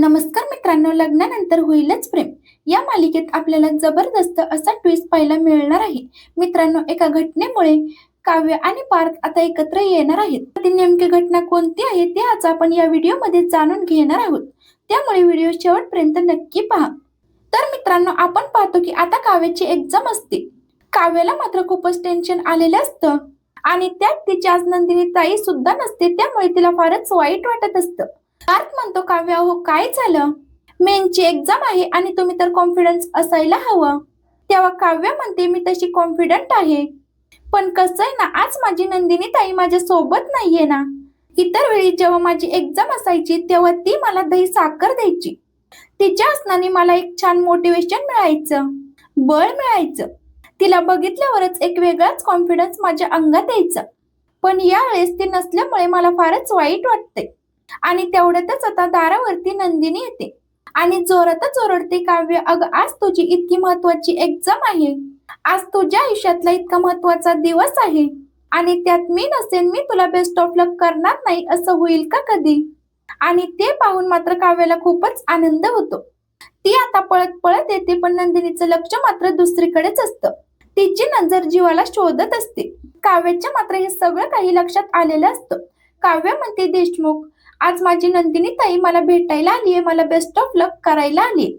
नमस्कार मित्रांनो लग्नानंतर होईलच प्रेम. या मालिकेत आपल्याला जबरदस्त असा ट्विस्ट पाहायला मिळणार आहे. मित्रांनो एका घटनेमुळे काव्य आणि पार्थ आता एकत्र येणार आहेत. ती नेमकी घटना कोणती आहे ते आज आपण या व्हिडिओमध्ये जाणून घेणार आहोत. त्यामुळे व्हिडिओ शेवटपर्यंत नक्की पहा. तर मित्रांनो आपण पाहतो की आता काव्याची एक्झाम असते. काव्याला मात्र खूपच टेन्शन आलेलं असतं. आणि त्यात तिची आज नंदिनी ताई सुद्धा नसते त्यामुळे तिला फारच वाईट वाटत असतं. पार्थ म्हणतो काव्य हो काय झालं? मेनची एक्झाम आहे आणि तुम्ही तर कॉन्फिडन्स असायला हवं. तेव्हा काव्य म्हणते मी तशी कॉन्फिडंट आहे. पण कसं आहे ना आज माझी नंदिनी ताई माझ्या सोबत नाहीये ना. इतर वेळी जेव्हा माझी एक्झाम असायची तेव्हा ती मला दही साखर द्यायची. तिच्या असण्याने मला एक छान मोटिवेशन मिळायचं. बळ मिळायचं. तिला बघितल्यावरच एक वेगळाच कॉन्फिडन्स माझ्या अंगात यायचा. पण यावेळेस ती नसल्यामुळे मला फारच वाईट वाटते आणि तेवढ्यातच आता दारावरती नंदिनी येते. आणि जोरातच ओरडते काव्य अग आज तुझी इतकी महत्वाची एक्झाम आहे. आज तुझ्या आयुष्यातला इतका महत्त्वाचा दिवस आहे. आणि त्यात मी नसेन मी तुला बेस्ट ऑफ लक करणार नाही असं होईल का कधी? आणि ते पाहून मात्र काव्याला खूपच आनंद होतो. ती आता पळत पळत येते पण नंदिनीचं लक्ष मात्र दुसरीकडेच असतं. तिची नजर जीवाला शोधत असते. काव्याच्या मात्र हे सगळं काही लक्षात आलेलं असतं. काव्य म्हणते देशमुख आज माझी नंदिनी ताई मला भेटायला आलीये मला बेस्ट ऑफ लक करायला आली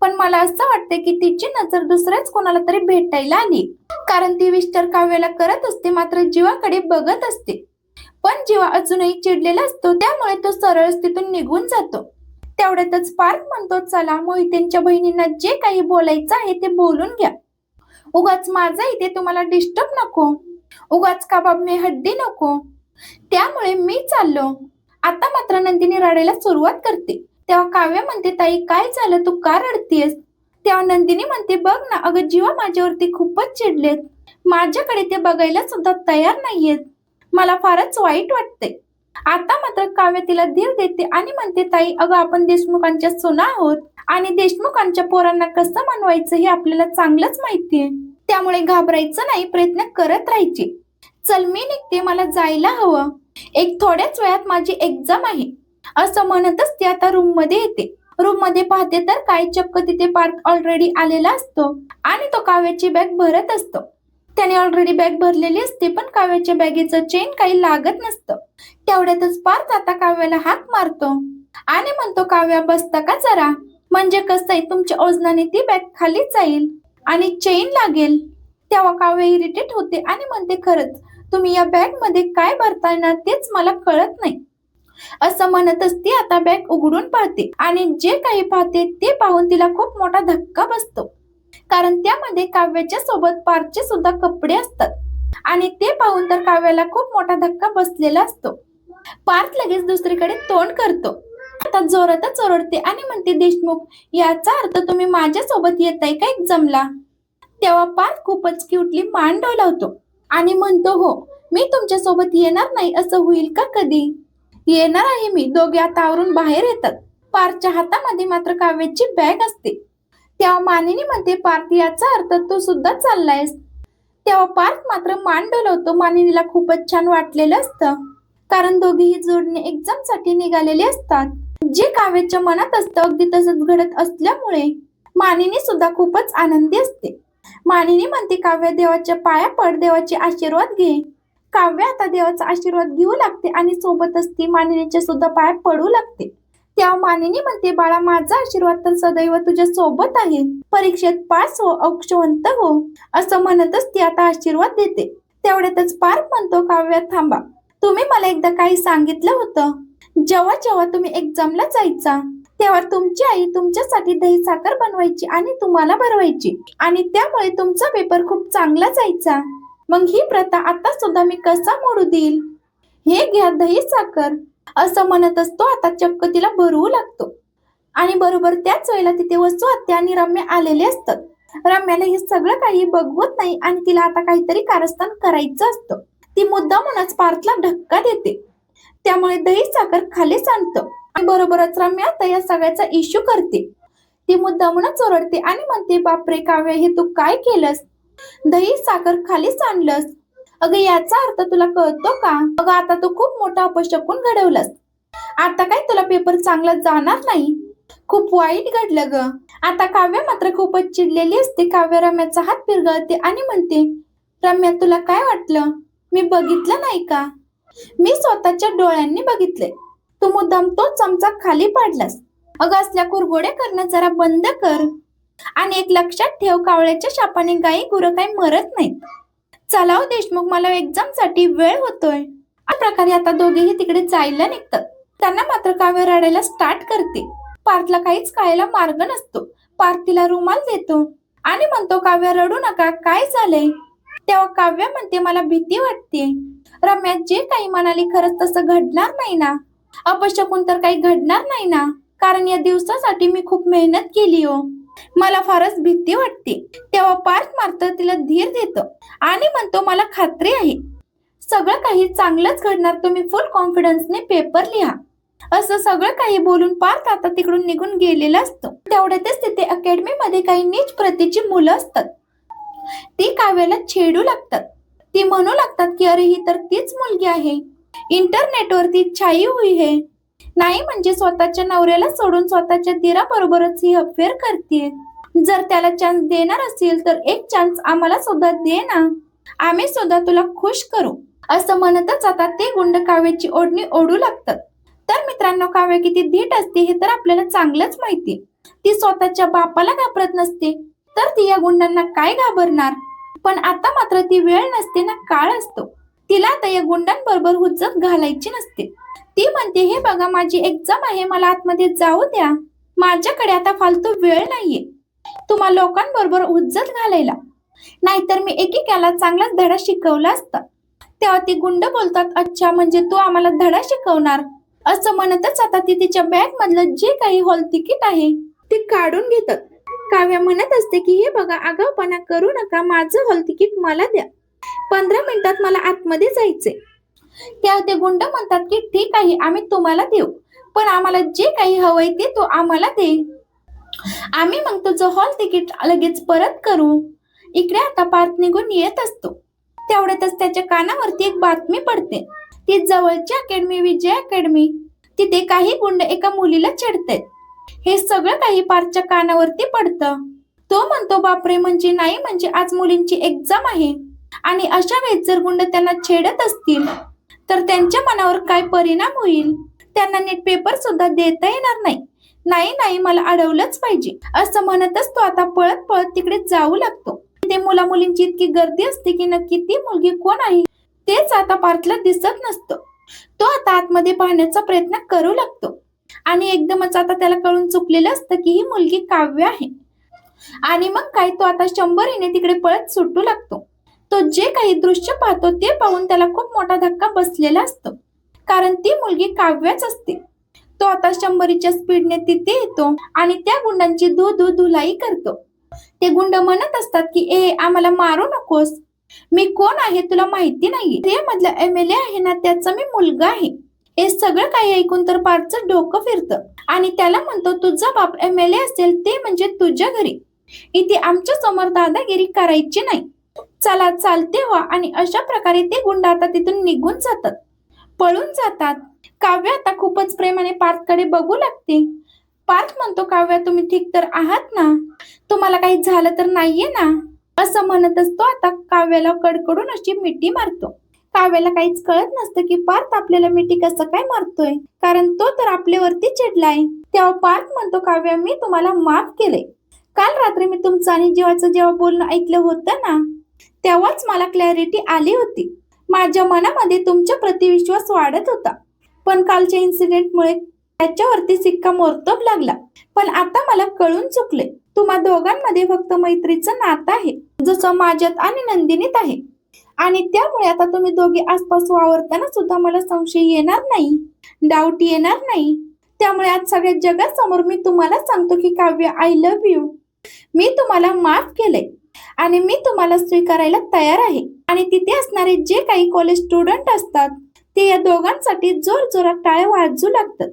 पण मला असं वाटतं की तिची नजर दुसऱ्याच कोणाला तरी भेटायला आली कारण ती विस्टर काव्याला करत असते मात्र जीवाकडे बघत असते. पण जीवा अजूनही चिडलेला असतो त्यामुळे तो सरळ तिथून निघून जातो. तेवढ्यातच पार्थ म्हणतो चला मोहितेंच्या बहिणींना जे काही बोलायचं आहे ते बोलून घ्या. उगाच माझा इथे तुम्हाला डिस्टर्ब नको. उगाच कबाब मी हड्डी नको. त्यामुळे मी चाललो. आता मात्र नंदिनी रडायला सुरुवात करते. तेव्हा काव्य म्हणते ताई काय झालं? तू का रडतीयस? तेव्हा नंदिनी म्हणते बघ ना अगं जीवा माझ्यावरती खूपच चिडलेत. माझ्याकडे ते बघायला सुद्धा तयार नाहीयेत. मला फारच वाईट वाटते आता मात्र काव्य तिला धीर देते आणि म्हणते ताई अगं आपण देशमुखांच्या सुना आहोत आणि देशमुखांच्या पोरांना कसं मानवायचं हे आपल्याला चांगलंच माहितीये. त्यामुळे घाबरायचं नाही प्रयत्न करत राहायचे. चल मी निघते मला जायला हवं. एक थोड्याच वेळात माझी एक्झाम आहे. असं म्हणतच ती आता रूममध्ये येते. रूममध्ये पाहते तर काय चक्क तिथे पार्थ ऑलरेडी आलेला असतो. आणि तो काव्याची बॅग भरत असतो. त्याने ऑलरेडी बॅग भरलेली असते पण काव्याच्या बॅगेचं चेन काही लागत नसतं. तेवढ्यातच पार्थ आता काव्याला हाक मारतो. आणि म्हणतो काव्या बसता का जरा? म्हणजे कसं आहे तुमच्या ओजनाने ती बॅग खाली जाईल आणि चेन लागेल. तेव्हा काव्य इरिटेट होते आणि म्हणते खरंच तुम्ही या बॅगमध्ये काय भरताय ना तेच मला कळत नाही. असं म्हणतच ती आता बॅग उघडून पाहते आणि जे काही पाहते ते पाहून तिला खूप मोठा धक्का बसतो. कारण त्यामध्ये काव्याच्या सोबत पारचे सुद्धा कपडे असतात. आणि ते पाहून तर काव्याला खूप मोठा धक्का बसलेला असतो. पार्थ लगेच दुसरीकडे तोंड करतो. आता जोरातच ओरडते आणि म्हणते देशमुख याचा अर्थ तुम्ही माझ्या सोबत येताय का एक जमला तेव्हा पार्थ खूपच क्यूटली मान डोलावतो आणि म्हणतो हो मी तुमच्यासोबत येणार नाही असं होईल का कधी? येणार आहे मी. दोघे आता आवरून बाहेर येतात. पार्थच्या हातामध्ये मात्र काव्याची बॅग असते. तेव्हा मानिनी म्हणते पार्थ याचा अर्थ तू सुद्धा चाललायस. तेव्हा पार्थ मात्र मान डोलवतो. मानिनीला खूपच छान वाटलेलं असतं. कारण दोघेही जोडणे एक्झामसाठी निघालेले असतात. जे काव्याच्या मनात असतं अगदी तसंच घडत असल्यामुळे मानिनी सुद्धा खूपच आनंदी असते. मानिनी म्हणते काव्य देवाच्या पाया पड देवाचे आशीर्वाद घे. काव्य आता देवाचा आशीर्वाद घेऊ लागते आणि सोबतच ती मानिनीच्या सुद्धा पाया पडू लागते. तेव्हा मानिनी म्हणते बाळा माझा आशीर्वाद तर सदैव तुझ्या सोबत आहे. परीक्षेत पास हो अक्षवंत हो असं म्हणतच ती आता आशीर्वाद देते. तेवढ्यातच पार्थ म्हणतो काव्य थांबा. तुम्ही मला एकदा काही सांगितलं होतं. जेव्हा जेव्हा तुम्ही एक्झामला जायचा तेव्हा तुमची आई तुमच्यासाठी दही साखर बनवायची आणि तुम्हाला भरवायची. आणि त्यामुळे तुमचा पेपर खूप चांगला जायचा. मग ही प्रथा आता सुद्धा मी कसा मोडू देईल? हे घ्या दही साखर. असं म्हणत असतो आता चक्क तिला भरवू लागतो. आणि बरोबर त्याच वेळेला तिथे वस्तू आत्या आणि रम्या आलेले असतात. रम्याला हे सगळं काही बघवत नाही आणि तिला आता काहीतरी कारस्थान करायचं असतं. ती मुद्दा म्हणूनच पार्थला धक्का देते. त्यामुळे दही साखर खाली सांडतं आणि बरोबरच रम्या आता या सगळ्याचा इश्यू करते. ती मुद्दामूनच ओरडते आणि म्हणते बापरे काव्य हे तू काय केलंस? दही साखर खाली सांडलंस अगं याचा अर्थ तुला कळतो का? अगं आता तू खूप मोठा अपशकून घडवलंस. आता काय तुला पेपर चांगला जाणार नाही? खूप वाईट घडलं ग. आता काव्य मात्र खूपच चिडलेली असते. काव्य रम्याचा हात पिरगळते आणि म्हणते रम्या तुला काय वाटलं? मी बघितलं नाही का? मी स्वतःच्या डोळ्यांनी बघितले तू मुद्दाम तो चमचा खाली पाडलास. अगं असल्या कुरघोड्या करणं जरा बंद कर. आणि एक लक्षात ठेव कावळ्याच्या शापाने गायी गुरं काही मरत नाहीत. चलाव हो देशमुख मला एक्झामसाठी वेळ होतोय. प्रकारे आता दोघेही तिकडे जायला निघतात. त्यांना मात्र काव्य रडायला स्टार्ट करते पार्थला काहीच खायला मार्ग नसतो. पार्थ तिला रुमाल देतो आणि म्हणतो काव्य रडू नका काय झालंय? तेव्हा काव्य म्हणते मला भीती वाटते रम्या जे काही म्हणाली खरंच तसं घडणार नाही ना? अपशकून तर काही घडणार नाही ना. कारण या दिवसासाठी मी खूप मेहनत केली हो. मला फारच भीती वाटते. तेव्हा पार्थ मारतं तिला धीर देतो आणि म्हणतो मला खात्री आहे. सगळं काही चांगलंच घडणार. तुम्ही फुल कॉन्फिडन्सने पेपर लिहा. असं सगळं काही बोलून पार्थ आता तिकडून निघून गेलेला असतो. तेवढ्यातच तिथे अकॅडमी मध्ये काही नीच प्रतीची मुलं असतात. ती काव्याला छेडू लागतात. ती म्हणू लागतात की अरे ही तर तीच मुलगी आहे. इंटरनेटवरती छाई हुई है. नाही म्हणजे स्वतःच्या नवऱ्याला सोडून स्वतःच्या दिराबरोबरच ही अफेअर करते जर त्याला चान्स देणार असेल तर एक चान्स आम्हाला सुद्धा दे ना. आम्ही सुद्धा तुला खुश करू. असं म्हणतच आता ते गुंड काव्याची ओढणी ओढू लागतात. तर मित्रांनो काव्य किती धीट असते हे तर आपल्याला चांगलंच माहिती ती स्वतःच्या बापाला घाबरत नसते. तर ती या गुंडांना काय घाबरणार? पण आता मात्र ती वेळ नसते ना काळ असतो. तिला आता या गुंडांबरोबर हुज्जत घालायची नसते. ती म्हणते हे बघा माझी एक्झाम आहे मला आतमध्ये जाऊ द्या. माझ्याकडे आता फालतू वेळ नाहीये. तुम्हा लोकांबरोबर हुज्जत घालायला. नाहीतर मी एकेकाला चांगलाच धडा शिकवला असता. तेव्हा ती गुंड बोलतात अच्छा म्हणजे तू आम्हाला धडा शिकवणार? असं म्हणतच आता ती तिच्या बॅग मधलं जे काही हॉल तिकीट आहे ते काढून घेतात. काव्या म्हणत असते की हे बघा आगाऊपणा करू नका माझं हॉल तिकीट मला द्या. पंधरा मिनिटात मला आतमध्ये जायचे तेव्हा ते गुंड म्हणतात की ठीक आहे आम्ही तुम्हाला देऊ. पण आम्हाला जे काही हवंय ते तो आम्हाला दे आम्ही मग तुझं हॉल तिकीट लगेच परत करू. इकडे आता पार्थ निघून येत असतो. तेवढ्यातच त्याच्या कानावरती एक बातमी पडते. ती जवळची अकॅडमी विजय अकॅडमी. तिथे काही गुंड एका मुलीला छेडतायत. हे सगळं काही पार्थच्या कानावरती पडतं. तो म्हणतो बापरे म्हणजे नाही म्हणजे आज मुलींची एक्झाम आहे. आणि अशा वेळेस जर गुंड त्यांना छेडत असतील तर त्यांच्या मनावर काय परिणाम होईल? त्यांना नीट पेपर सुद्धा देता येणार नाही. नाही नाही मला अडवलंच पाहिजे. असं म्हणतच तो आता पळत पळत तिकडे जाऊ लागतो. ते मुला मुलींची इतकी गर्दी असते की नक्की ती मुलगी कोण आहे? तेच आता पार्थला दिसत नसतं. तो आता आतमध्ये पाहण्याचा प्रयत्न करू लागतो. आणि एकदमच आता त्याला कळून चुकलेलं असतं की ही मुलगी काव्य आहे. आणि मग काय तो आता शंभरीने तिकडे पळत सुटू लागतो. तो जे काही दृश्य पाहतो ते पाहून त्याला खूप मोठा धक्का बसलेला असतो. कारण ती मुलगी काव्याच असते. तो आता शंभरीच्या स्पीडने तिथे येतो आणि त्या गुंडांची धू धू धुलाई करतो. ते गुंड म्हणत असतात की ए आम्हाला मारू नकोस. मी कोण आहे तुला माहिती नाही ते मधला एम एल ए आहे ना त्याचा मी मुलगा आहे. हे सगळं काही ऐकून तर पारचं डोकं फिरतं. आणि त्याला म्हणतो तुझा बाप एम एल ए असेल ते म्हणजे तुझ्या घरी. इथे आमच्यासमोर दादागिरी करायची नाही. चला चालते व्हा आणि अशा प्रकारे ते गुंड आता तिथून निघून जातात. पळून जातात. काव्य आता खूपच प्रेमाने पार्थकडे बघू लागते. पार्थ म्हणतो काव्य तुम्ही ठीक तर आहात ना? तुम्हाला काही झालं तर नाहीये ना? असं म्हणतच तो आता. काव्याला कडकडून अशी मिठी मारतो. काव्याला काहीच कळत नसतं की पार्थ आपल्याला मिठी कसं काय मारतोय. कारण तो तर आपल्यावरती चिडलाय. तेव्हा पार्थ म्हणतो काव्या मी तुम्हाला माफ केले काल रात्री मी तुमचं आणि जीवाचं जेव्हा बोलणं ऐकलं होतं ना तेव्हाच मला क्लॅरिटी आली होती. माझ्या मनामध्ये तुमच्या प्रति विश्वास वाढत होता. पण कालच्या इन्सिडेंटमुळे त्याच्यावरती सिक्का मोरतोब लागला. पण आता मला कळून चुकले. तुम्हा दोघांमध्ये फक्त मैत्रीचं नातं आहे जसं माझ्यात आणि नंदिनीत आहे. आणि त्यामुळे आता तुम्ही दोघे आसपास वावरताना सुद्धा मला संशय येणार नाही डाऊट येणार नाही. त्यामुळे आज सगळ्या जगासमोर मी तुम्हाला सांगतो की काव्य आय लव्ह यू मी तुम्हाला माफ केले आणि मी तुम्हाला स्वीकारायला तयार आहे. आणि तिथे असणारे जे काही कॉलेज स्टुडंट असतात ते या दोघांसाठी जोर जोरात टाळ्या वाजू लागतात.